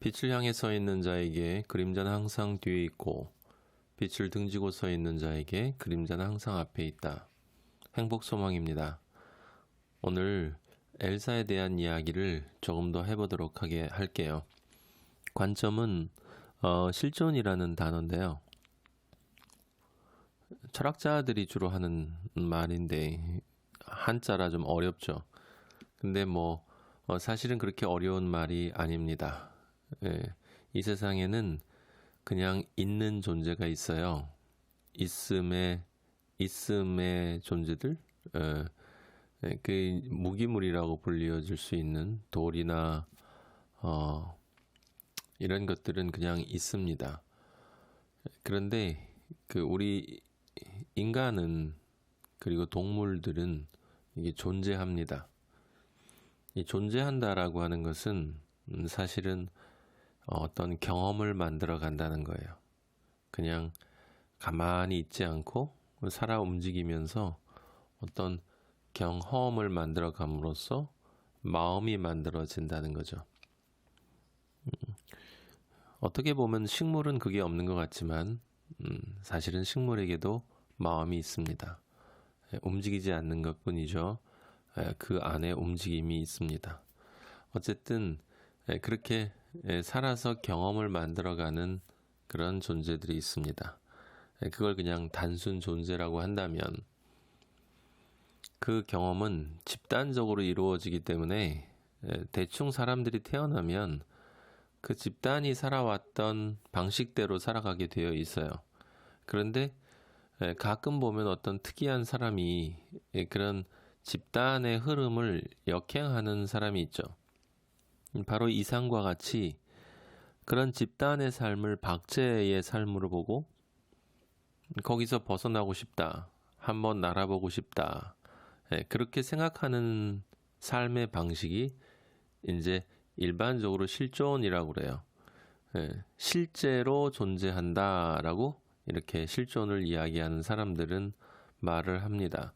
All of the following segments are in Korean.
빛을 향해 서 있는 자에게 그림자는 항상 뒤에 있고 빛을 등지고 서 있는 자에게 그림자는 항상 앞에 있다. 행복 소망입니다. 오늘 엘사에 대한 이야기를 조금 더 해보도록 하게 할게요. 관점은 어, 실존이라는 단어인데요. 철학자들이 주로 하는 말인데 한자라 좀 어렵죠. 근데 뭐 어, 사실은 그렇게 어려운 말이 아닙니다. 예, 이 세상에는 그냥 있는 존재가 있어요. 있음의 있음의 존재들, 예, 예, 그 무기물이라고 불리워질 수 있는 돌이나 어, 이런 것들은 그냥 있습니다. 그런데 그 우리 인간은 그리고 동물들은 이게 존재합니다. 이 존재한다라고 하는 것은 음, 사실은 어떤 경험을 만들어 간다는 거예요. 그냥 가만히 있지 않고 살아 움직이면서 어떤 경험을 만들어 감으로써 마음이 만들어진다는 거죠. 음, 어떻게 보면 식물은 그게 없는 것 같지만 음, 사실은 식물에게도 마음이 있습니다. 예, 움직이지 않는 것 뿐이죠. 예, 그 안에 움직임이 있습니다. 어쨌든 예, 그렇게 살아서 경험을 만들어가는 그런 존재들이 있습니다. 그걸 그냥 단순 존재라고 한다면 그 경험은 집단적으로 이루어지기 때문에 대충 사람들이 태어나면 그 집단이 살아왔던 방식대로 살아가게 되어 있어요. 그런데 가끔 보면 어떤 특이한 사람이 그런 집단의 흐름을 역행하는 사람이 있죠. 바로 이상과 같이 그런 집단의 삶을 박제의 삶으로 보고 거기서 벗어나고 싶다. 한번 날아보고 싶다. 그렇게 생각하는 삶의 방식이 이제 일반적으로 실존이라고 그래요. 실제로 존재한다라고 이렇게 실존을 이야기하는 사람들은 말을 합니다.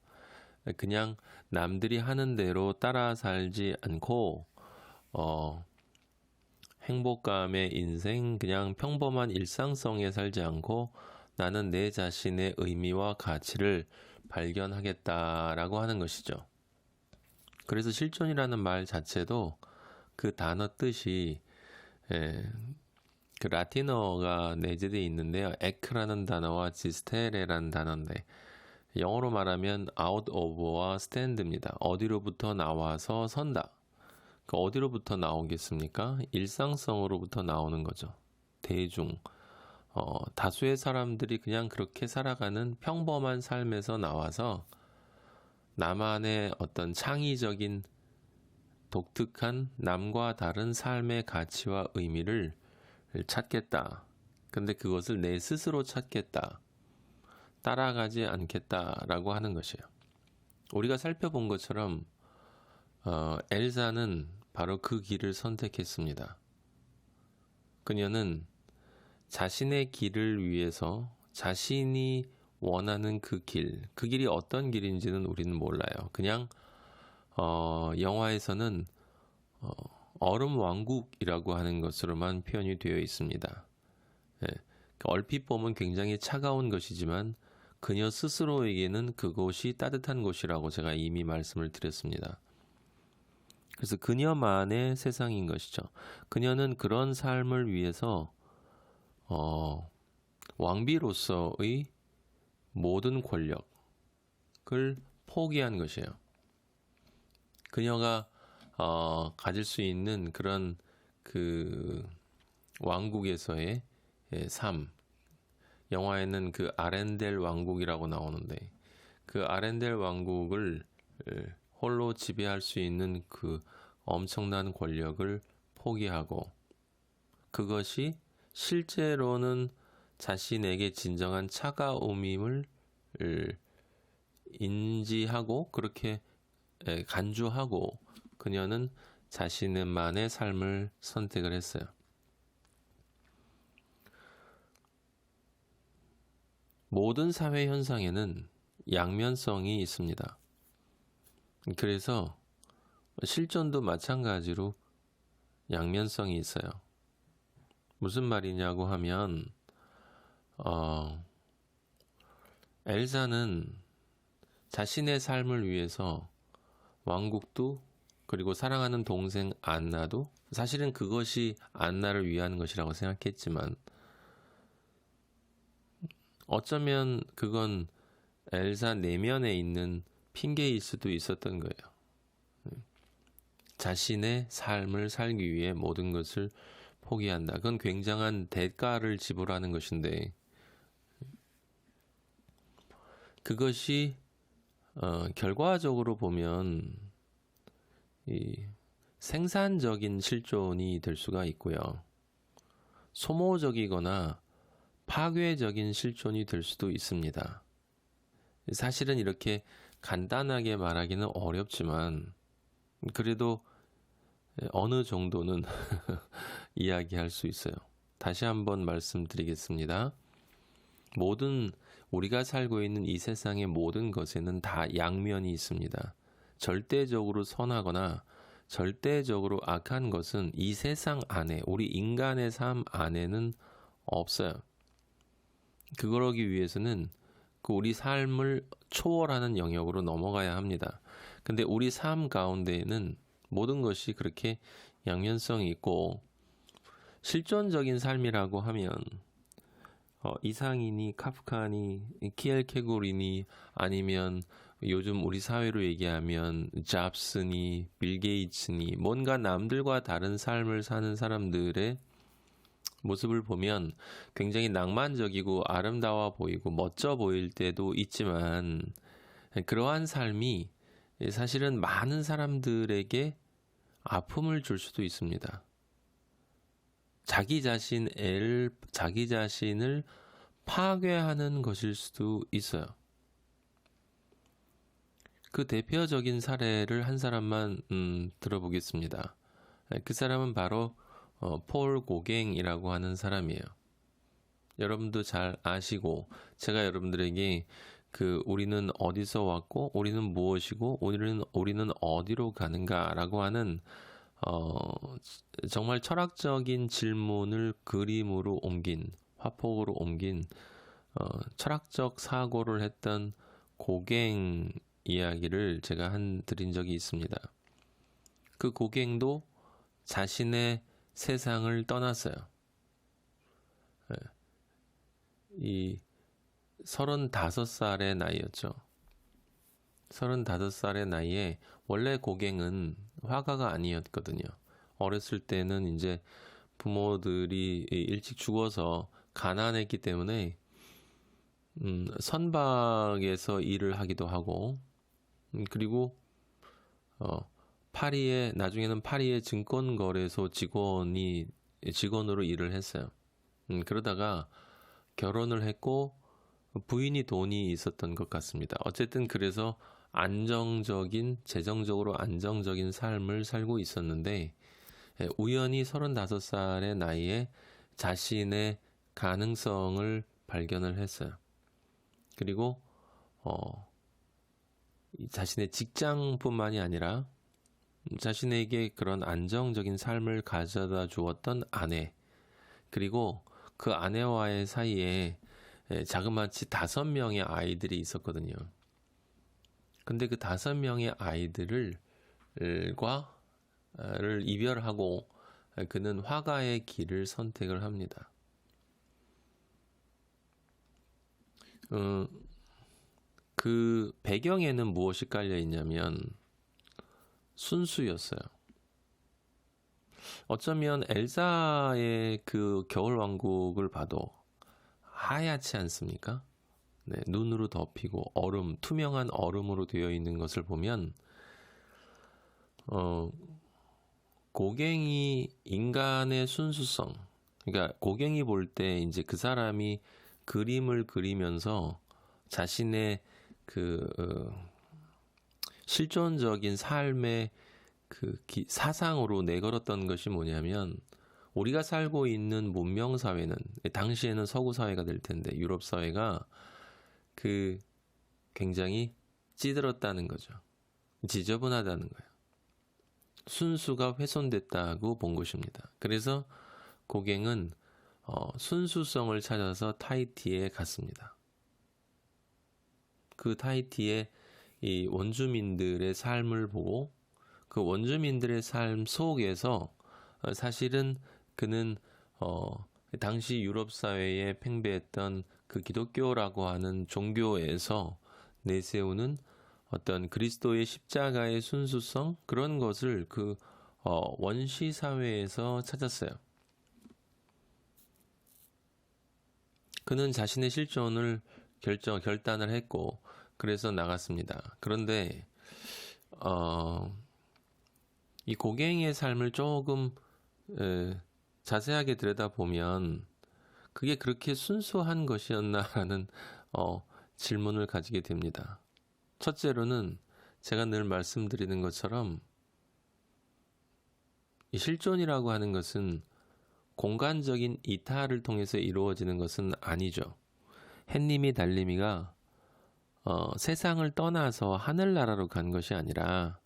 그냥 남들이 하는 대로 따라 살지 않고, 어, 행복감의 인생, 그냥 평범한 일상성에 살지 않고 나는 내 자신의 의미와 가치를 발견하겠다라고 하는 것이죠. 그래서 실존이라는 말 자체도 그 단어 뜻이 예, 그 라틴어가 내재되어 있는데요. 에크라는 단어와 지스테레라는 단어인데 영어로 말하면 out of와 stand입니다. 어디로부터 나와서 선다. 그 어디로부터 나오겠습니까? 일상성으로부터 나오는 거죠. 대중. 어, 다수의 사람들이 그냥 그렇게 살아가는 평범한 삶에서 나와서 나만의 어떤 창의적인 독특한 남과 다른 삶의 가치와 의미를 찾겠다. 근데 그것을 내 스스로 찾겠다. 따라가지 않겠다라고 하는 것이에요. 우리가 살펴본 것처럼 어, 엘사는 바로 그 길을 선택했습니다. 그녀는 자신의 길을 위해서 자신이 원하는 그 길, 그 길이 어떤 길인지는 우리는 몰라요. 그냥 어, 영화에서는 어, 얼음 왕국이라고 하는 것으로만 표현이 되어 있습니다. 예, 얼핏 보면 굉장히 차가운 것이지만 그녀 스스로에게는 그곳이 따뜻한 곳이라고 제가 이미 말씀을 드렸습니다. 그래서 그녀만의 세상인 것이죠. 그녀는 그런 삶을 위해서 어, 왕비로서의 모든 권력을 포기한 것이에요. 그녀가 어, 가질 수 있는 그런 그 왕국에서의 예, 삶, 영화에는 그 아렌델 왕국이라고 나오는데 그 아렌델 왕국을 홀로 지배할 수 있는 그 엄청난 권력을 포기하고 그것이 실제로는 자신에게 진정한 차가움임을 인지하고 그렇게 간주하고 그녀는 자신만의 삶을 선택을 했어요. 모든 사회 현상에는 양면성이 있습니다. 그래서 실존도 마찬가지로 양면성이 있어요. 무슨 말이냐고 하면 어, 엘사는 자신의 삶을 위해서 왕국도 그리고 사랑하는 동생 안나도 사실은 그것이 안나를 위한 것이라고 생각했지만 어쩌면 그건 엘사 내면에 있는 핑계일 수도 있었던 거예요. 자신의 삶을 살기 위해 모든 것을 포기한다. 그건 굉장한 대가를 지불하는 것인데 그것이 어, 결과적으로 보면 이 생산적인 실존이 될 수가 있고요. 소모적이거나 파괴적인 실존이 될 수도 있습니다. 사실은 이렇게 간단하게 말하기는 어렵지만 그래도 어느 정도는 이야기할 수 있어요. 다시 한번 말씀드리겠습니다. 모든 우리가 살고 있는 이 세상의 모든 것에는 다 양면이 있습니다. 절대적으로 선하거나 절대적으로 악한 것은 이 세상 안에, 우리 인간의 삶 안에는 없어요. 그러기 위해서는 그 우리 삶을 초월하는 영역으로 넘어가야 합니다. 근데 우리 삶 가운데에는 모든 것이 그렇게 양면성이 있고 실존적인 삶이라고 하면 어, 이상이니 카프카니 키엘케고리니 아니면 요즘 우리 사회로 얘기하면 잡스니 빌 게이츠니 뭔가 남들과 다른 삶을 사는 사람들의 모습을 보면 굉장히 낭만적이고 아름다워 보이고 멋져 보일 때도 있지만 그러한 삶이 사실은 많은 사람들에게 아픔을 줄 수도 있습니다. 자기 자신을 자기 자신을 파괴하는 것일 수도 있어요. 그 대표적인 사례를 한 사람만 음, 들어보겠습니다. 그 사람은 바로 어, 폴 고갱이라고 하는 사람이에요. 여러분도 잘 아시고 제가 여러분들에게 그 우리는 어디서 왔고 우리는 무엇이고 우리는 우리는 어디로 가는가라고 하는 어 정말 철학적인 질문을 그림으로 옮긴 화폭으로 옮긴 어 철학적 사고를 했던 고갱 이야기를 제가 한 드린 적이 있습니다. 그 고갱도 자신의 세상을 떠났어요. 예. 이 35살의 나이였죠. 35살의 나이에 원래 고갱은 화가가 아니었거든요. 어렸을 때는 이제 부모들이 일찍 죽어서 가난했기 때문에 음, 선박에서 일을 하기도 하고 음, 그리고 어, 파리에 나중에는 파리의 증권거래소 직원이 직원으로 일을 했어요. 음, 그러다가 결혼을 했고 부인이 돈이 있었던 것 같습니다. 어쨌든 그래서 안정적인 재정적으로 안정적인 삶을 살고 있었는데 예, 우연히 35살의 나이에 자신의 가능성을 발견을 했어요. 그리고 어, 자신의 직장뿐만이 아니라 자신에게 그런 안정적인 삶을 가져다 주었던 아내 그리고 그 아내와의 사이에 예, 자그마치 다섯 명의 아이들이 있었거든요. 근데 그 다섯 명의 아이들을 과 를 이별하고 그는 화가의 길을 선택을 합니다. 어, 그 배경에는 무엇이 깔려 있냐면 순수였어요. 어쩌면 엘사의 그 겨울 왕국을 봐도 하얗지 않습니까? 네, 눈으로 덮이고 얼음, 투명한 얼음으로 되어 있는 것을 보면 어, 고갱이 인간의 순수성, 그러니까 고갱이 볼 때 이제 그 사람이 그림을 그리면서 자신의 그 어, 실존적인 삶의 그 기, 사상으로 내걸었던 것이 뭐냐면 우리가 살고 있는 문명 사회는 당시에는 서구 사회가 될 텐데 유럽 사회가 그 굉장히 찌들었다는 거죠. 지저분하다는 거예요. 순수가 훼손됐다고 본 것입니다. 그래서 고갱은 어, 순수성을 찾아서 타이티에 갔습니다. 그 타이티의 이 원주민들의 삶을 보고 그 원주민들의 삶 속에서 어, 사실은 그는 어, 당시 유럽 사회에 팽배했던 그 기독교라고 하는 종교에서 내세우는 어떤 그리스도의 십자가의 순수성 그런 것을 그 어, 원시 사회에서 찾았어요. 그는 자신의 실존을 결정 결단을 했고 그래서 나갔습니다. 그런데 어, 이 고갱의 삶을 조금 에, 자세하게 들여다보면 그게 그렇게 순수한 것이었나라는 어, 질문을 가지게 됩니다. 첫째로는 제가 늘 말씀드리는 것처럼 이 실존이라고 하는 것은 공간적인 이탈을 통해서 이루어지는 것은 아니죠. 햇님이 달림이가 어, 세상을 떠나서 하늘나라로 간 것이 아니라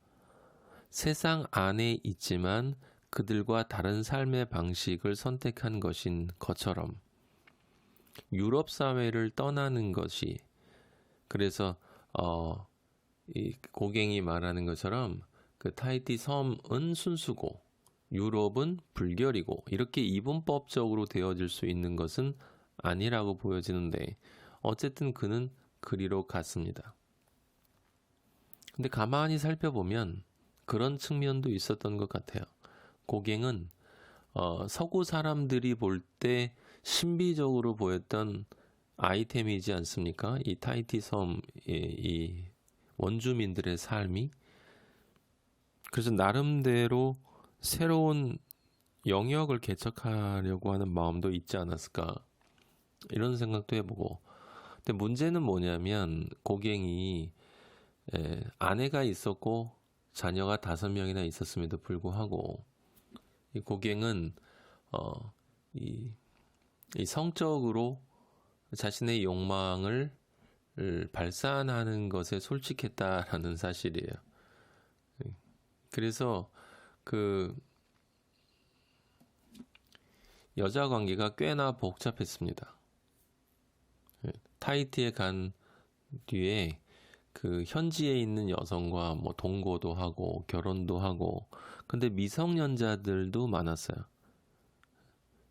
세상 안에 있지만 그들과 다른 삶의 방식을 선택한 것인 것처럼 유럽 사회를 떠나는 것이 그래서 어, 이 고갱이 말하는 것처럼 그 타이티 섬은 순수고 유럽은 불결이고 이렇게 이분법적으로 되어질 수 있는 것은 아니라고 보여지는데 어쨌든 그는 그리로 갔습니다. 근데 가만히 살펴보면 그런 측면도 있었던 것 같아요. 고갱은 어, 서구 사람들이 볼 때 신비적으로 보였던 아이템이지 않습니까? 이 타이티 섬의 이 원주민들의 삶이 그래서 나름대로 새로운 영역을 개척하려고 하는 마음도 있지 않았을까 이런 생각도 해보고 근데 문제는 뭐냐면 고갱이 에, 아내가 있었고 자녀가 다섯 명이나 있었음에도 불구하고 이 고갱은 어, 이, 이 성적으로 자신의 욕망을 발산하는 것에 솔직했다라는 사실이에요. 그래서 그 여자 관계가 꽤나 복잡했습니다. 타이티에 간 뒤에 그 현지에 있는 여성과 뭐 동거도 하고 결혼도 하고 근데 미성년자들도 많았어요.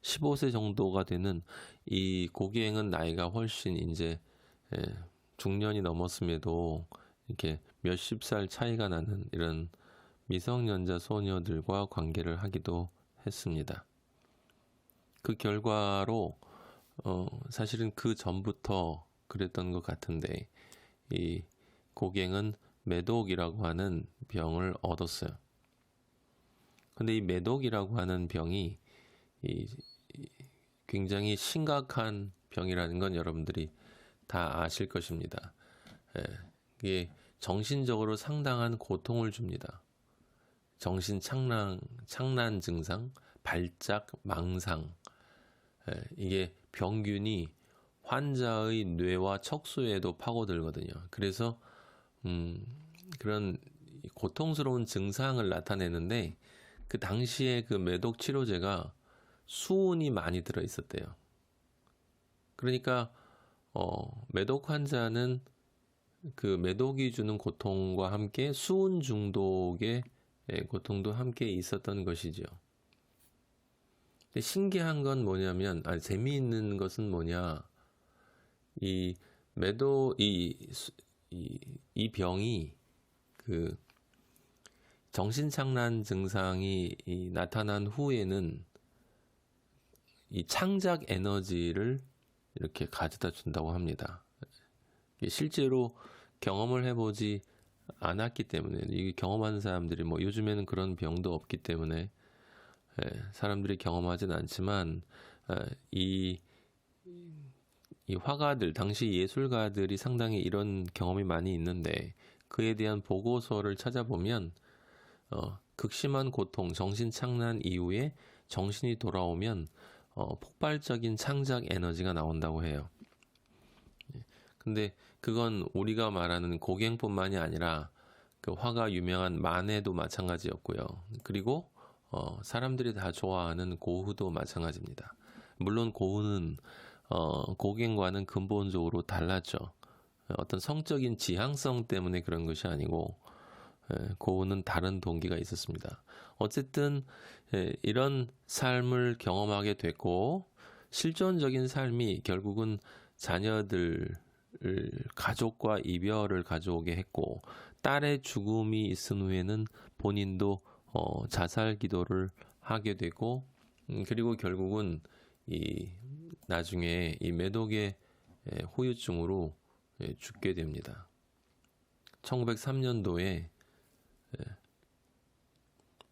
15세 정도가 되는 이 고기행은 나이가 훨씬 이제 예, 중년이 넘었음에도 이렇게 몇십 살 차이가 나는 이런 미성년자 소녀들과 관계를 하기도 했습니다. 그 결과로 어, 사실은 그 전부터 그랬던 것 같은데 이 고갱은 매독이라고 하는 병을 얻었어요. 근데 이 매독이라고 하는 병이 이, 이 굉장히 심각한 병이라는 건 여러분들이 다 아실 것입니다. 예, 이게 정신적으로 상당한 고통을 줍니다. 정신 착란, 착란 증상, 발작, 망상. 예, 이게 병균이 환자의 뇌와 척수에도 파고들거든요. 그래서 음, 그런 고통스러운 증상을 나타내는데 그 당시에 그 매독 치료제가 수은이 많이 들어 있었대요. 그러니까 어, 매독 환자는 그 매독이 주는 고통과 함께 수은 중독의 예, 고통도 함께 있었던 것이죠. 신기한 건 뭐냐면, 아 재미있는 것은 뭐냐, 이 매도, 이, 이, 이 병이 그 정신착란 증상이 나타난 후에는 이 창작 에너지를 이렇게 가져다 준다고 합니다. 실제로 경험을 해보지 않았기 때문에 이 경험하는 사람들이 뭐 요즘에는 그런 병도 없기 때문에 예, 사람들이 경험하진 않지만 예, 이, 이 화가들 당시 예술가들이 상당히 이런 경험이 많이 있는데 그에 대한 보고서를 찾아보면 어, 극심한 고통, 정신 착란 이후에 정신이 돌아오면 어, 폭발적인 창작 에너지가 나온다고 해요. 예, 근데 그건 우리가 말하는 고갱뿐만이 아니라 그 화가 유명한 만해도 마찬가지였고요. 그리고 어, 사람들이 다 좋아하는 고흐도 마찬가지입니다. 물론 고은은 어, 고갱과는 근본적으로 달랐죠. 어떤 성적인 지향성 때문에 그런 것이 아니고 예, 고은은 다른 동기가 있었습니다. 어쨌든 예, 이런 삶을 경험하게 됐고 실존적인 삶이 결국은 자녀들 가족과 이별을 가져오게 했고 딸의 죽음이 있은 후에는 본인도 어, 자살 기도를 하게 되고 음, 그리고 결국은 이 나중에 이 매독의 예, 후유증으로 예, 죽게 됩니다. 1903년도에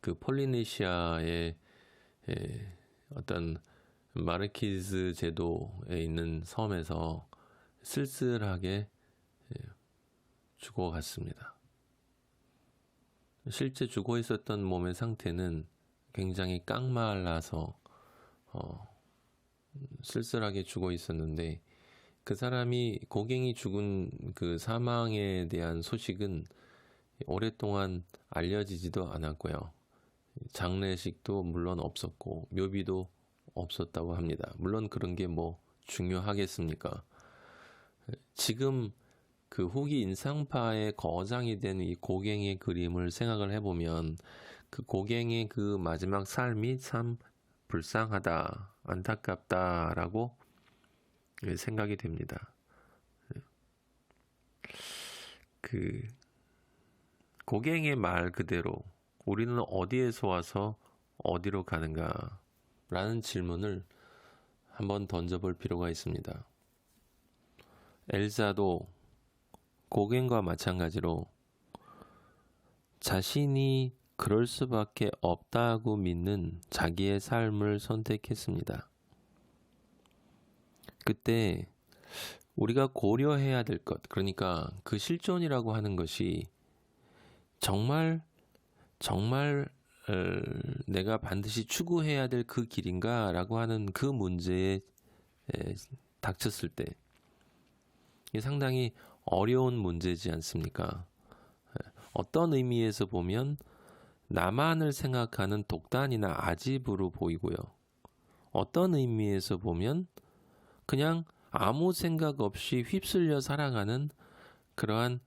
그 폴리네시아의 예, 어떤 마르키즈 제도에 있는 섬에서 쓸쓸하게 예, 죽어갔습니다. 실제 죽어 있었던 몸의 상태는 굉장히 깡말라서 어, 쓸쓸하게 죽어 있었는데 그 사람이 고갱이 죽은 그 사망에 대한 소식은 오랫동안 알려지지도 않았고요. 장례식도 물론 없었고 묘비도 없었다고 합니다. 물론 그런 게 뭐 중요하겠습니까? 지금 그 후기 인상파의 거장이 된 이 고갱의 그림을 생각을 해보면 그 고갱의 그 마지막 삶이 참 불쌍하다, 안타깝다라고 생각이 됩니다. 그 고갱의 말 그대로 우리는 어디에서 와서 어디로 가는가? 라는 질문을 한번 던져볼 필요가 있습니다. 엘사도 고갱과 마찬가지로 자신이 그럴 수밖에 없다고 믿는 자기의 삶을 선택했습니다. 그때 우리가 고려해야 될 것, 그러니까 그 실존이라고 하는 것이 정말 정말 어, 내가 반드시 추구해야 될 그 길인가 라고 하는 그 문제에 닥쳤을 때 상당히 어려운 문제지 않습니까? 어떤 의미에서 보면 나만을 생각하는 독단이나 아집으로 보이고요. 어떤 의미에서 보면 그냥 아무 생각 없이 휩쓸려 살아가는 그러한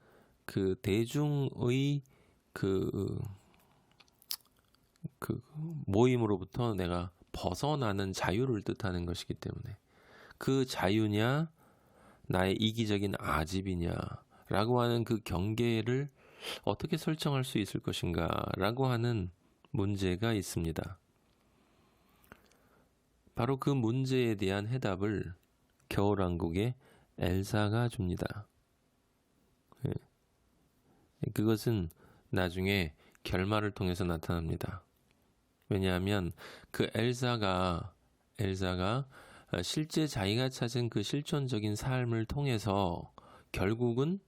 그 대중의 그, 그 모임으로부터 내가 벗어나는 자유를 뜻하는 것이기 때문에 그 자유냐 나의 이기적인 아집이냐라고 하는 그 경계를 어떻게 설정할 수 있을 것인가라고 하는 문제가 있습니다. 바로 그 문제에 대한 해답을 겨울왕국의 엘사가 줍니다. 예. 그것은 나중에 결말을 통해서 나타납니다. 왜냐하면 그 엘사가 엘사가 실제 자기가 찾은 그 실존적인 삶을 통해서 결국은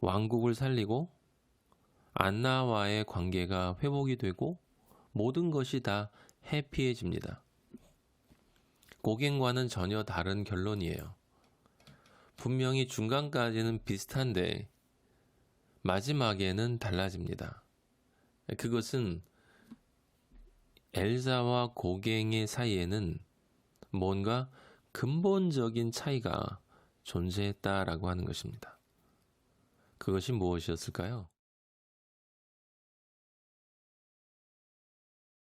왕국을 살리고 안나와의 관계가 회복이 되고 모든 것이 다 해피해집니다. 고갱과는 전혀 다른 결론이에요. 분명히 중간까지는 비슷한데 마지막에는 달라집니다. 그것은 엘사와 고갱의 사이에는 뭔가 근본적인 차이가 존재했다라고 하는 것입니다. 그것이 무엇이었을까요?